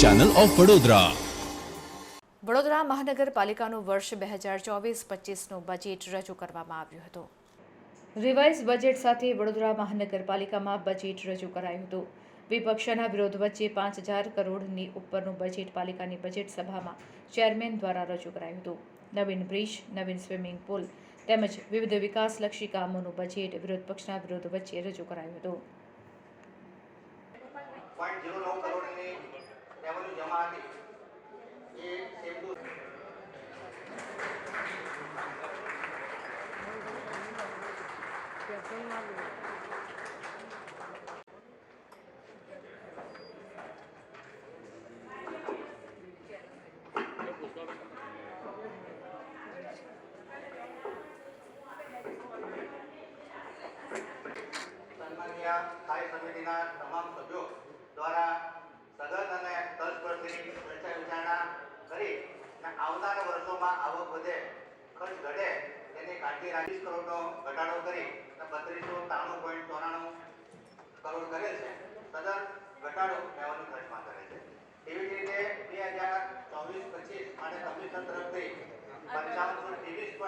Channel of Vadodara Vadodara મહાનગરપાલિકાનું વર્ષ બે હજાર ચોવીસ પચીસનું બજેટ રજૂ કરવામાં આવ્યું હતું. રિવાઇઝ બજેટ સાથે વડોદરા મહાનગરપાલિકામાં બજેટ રજૂ કરાયું હતું. વિપક્ષના વિરોધ વચ્ચે પાંચ હજાર કરોડની ઉપરનું બજેટ પાલિકાની બજેટ સભામાં ચેરમેન દ્વારા રજૂ કરાયું હતું. નવીન બ્રિજ નવીન સ્વિમિંગ પુલ તેમજ વિવિધ વિકાસલક્ષી કામોનું બજેટ વિરોધ પક્ષના વિરોધ વચ્ચે રજૂ કરાયું હતું. પોઈન્ટ ઝીરો નવ કરોડની રેવન્યુ જમા હતી. એ સ્થાયી સમિતિના તમામ સભ્યો દ્વારા સઘન અને તલસ્પર્શી ચર્ચા વિચારણા કરી અને આવનારા વર્ષોમાં આવક વધે, ખર્ચ ઘટે, તેની કાઢી રાખીસ કરોડનો ઘટાડો કરી બત્રીસો ત્રાણું પોઈન્ટ ચોરાણું કરોડ કરેલ છે. સદર ઘટાડો મેવાનું ખર્ચમાં કરે છે. એવી જ રીતે બે હજાર ચોવીસ પચીસ માટે કમિશન તરફથી પંચાવન